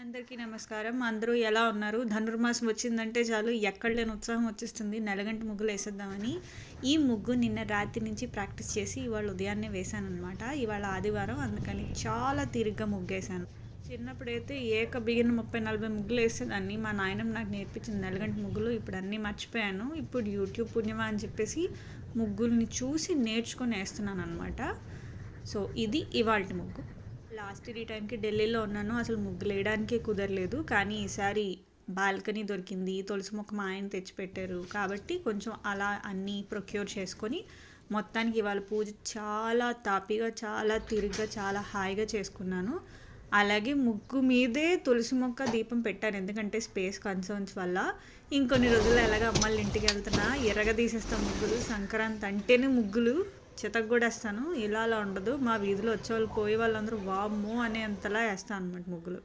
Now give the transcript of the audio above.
అందరికీ నమస్కారం. అందరూ ఎలా ఉన్నారు? ధనుర్మాసం వచ్చిందంటే చాలు ఎక్కడ లేని ఉత్సాహం వచ్చేస్తుంది. నెలగంట ముగ్గులు వేసేద్దామని ఈ ముగ్గు నిన్న రాత్రి నుంచి ప్రాక్టీస్ చేసి ఇవాళ ఉదయాన్నే వేశాను అనమాట ఇవాళ ఆదివారం అందుకని చాలా తీరిగ్గా ముగ్గేశాను. చిన్నప్పుడైతే ఏక బిగిన ముప్పై నలభై ముగ్గులు వేసేదాన్ని. మా నాయనమ్మ నాకు నేర్పించింది నెలగంట ముగ్గులు. ఇప్పుడు అన్నీ మర్చిపోయాను. ఇప్పుడు యూట్యూబ్ పుణ్యమా అని చెప్పేసి ముగ్గుల్ని చూసి నేర్చుకొని వేస్తున్నాను అనమాట సో ఇది ఇవాళ ముగ్గు. లాస్ట్ ఈ టైంకి ఢిల్లీలో ఉన్నాను. అసలు ముగ్గులు వేయడానికే కుదరలేదు. కానీ ఈసారి బాల్కనీ దొరికింది. తులసి మొక్క మా ఆయన తెచ్చిపెట్టారు. కాబట్టి కొంచెం అలా అన్నీ ప్రొక్యూర్ చేసుకొని మొత్తానికి ఇవాళ పూజ చాలా తాపిగా చాలా తిరిగ్గా చాలా హాయిగా చేసుకున్నాను. అలాగే ముగ్గు మీదే తులసి మొక్క దీపం పెట్టాను. ఎందుకంటే స్పేస్ కన్సర్న్స్ వల్ల ఇంకొన్ని రోజులు ఎలాగ అమ్మాళ్ళ ఇంటికి వెళ్తున్నా ఎర్రగా తీసేస్తాం ముగ్గులు సంక్రాంతి అంటేనే ముగ్గులు. చితకు కూడా వేస్తాను. ఇలా ఉండదు. మా వీధిలో వచ్చే వాళ్ళు పోయే వాళ్ళందరూ వామ్మో అనేంతలా వేస్తాను అనమాట ముగ్గులు.